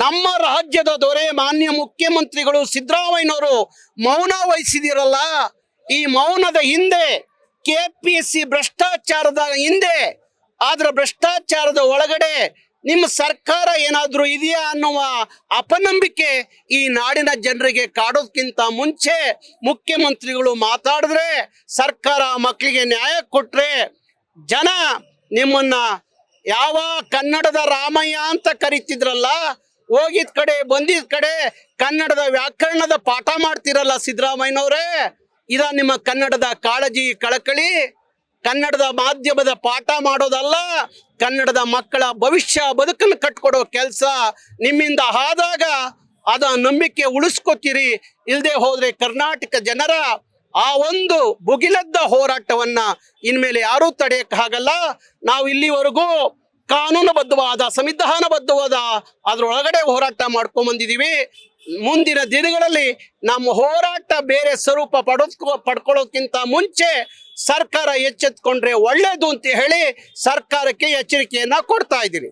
ನಮ್ಮ ರಾಜ್ಯದ ದೊರೆ ಮಾನ್ಯ ಮುಖ್ಯಮಂತ್ರಿಗಳು ಸಿದ್ದರಾಮಯ್ಯನವರು ಮೌನ ವಹಿಸಿದಿರಲ್ಲ, ಈ ಮೌನದ ಹಿಂದೆ ಕೆ ಪಿ ಸಿ ಭ್ರಷ್ಟಾಚಾರದ ಹಿಂದೆ, ಆದ್ರ ಭ್ರಷ್ಟಾಚಾರದ ಒಳಗಡೆ ನಿಮ್ಮ ಸರ್ಕಾರ ಏನಾದರೂ ಇದೆಯಾ ಅನ್ನುವ ಅಪನಂಬಿಕೆ ಈ ನಾಡಿನ ಜನರಿಗೆ ಕಾಡೋದಕ್ಕಿಂತ ಮುಂಚೆ ಮುಖ್ಯಮಂತ್ರಿಗಳು ಮಾತಾಡಿದ್ರೆ ಸರ್ಕಾರ ಮಕ್ಕಳಿಗೆ ನ್ಯಾಯ ಕೊಟ್ರೆ ಜನ ನಿಮ್ಮನ್ನ ಯಾವ ಕನ್ನಡದ ರಾಮಯ್ಯ ಅಂತ ಕರಿತಿದ್ರಲ್ಲ ಹೋಗಿದ್ ಕಡೆ, ಬಂದಿದ ಕಡೆ ಕನ್ನಡದ ವ್ಯಾಕರಣದ ಪಾಠ ಮಾಡ್ತಿರಲ್ಲ ಸಿದ್ದರಾಮಯ್ಯನವರೇ. ಇದ ನಿಮ್ಮ ಕನ್ನಡದ ಕಾಳಜಿ ಕಳಕಳಿ. ಕನ್ನಡದ ಮಾಧ್ಯಮದ ಪಾಠ ಮಾಡೋದಲ್ಲ, ಕನ್ನಡದ ಮಕ್ಕಳ ಭವಿಷ್ಯ ಬದುಕನ್ನು ಕಟ್ಕೊಡೋ ಕೆಲಸ ನಿಮ್ಮಿಂದ ಆದಾಗ ಅದ ನಂಬಿಕೆ ಉಳಿಸ್ಕೊತೀರಿ. ಇಲ್ಲದೆ ಹೋದ್ರೆ ಕರ್ನಾಟಕ ಜನರ ಆ ಒಂದು ಬುಗಿಲದ್ದ ಹೋರಾಟವನ್ನ ಇನ್ಮೇಲೆ ಯಾರೂ ತಡೆಯಕ್ಕಾಗಲ್ಲ ನಾವು ಇಲ್ಲಿವರೆಗೂ ಕಾನೂನುಬದ್ಧವಾದ, ಸಂವಿಧಾನಬದ್ಧವಾದ, ಅದರೊಳಗಡೆ ಹೋರಾಟ ಮಾಡ್ಕೊಂಡ್ ಬಂದಿದೀವಿ ಮುಂದಿನ ದಿನಗಳಲ್ಲಿ ನಮ್ಮ ಹೋರಾಟ ಬೇರೆ ಸ್ವರೂಪ ಪಡೆದ್ಕೊ ಪಡ್ಕೊಳ್ಳೋಕ್ಕಿಂತ ಮುಂಚೆ ಸರ್ಕಾರ ಎಚ್ಚೆತ್ಕೊಂಡ್ರೆ ಒಳ್ಳೇದು ಅಂತ ಹೇಳಿ ಸರ್ಕಾರಕ್ಕೆ ಎಚ್ಚರಿಕೆಯನ್ನ ಕೊಡ್ತಾ ಇದ್ದೀನಿ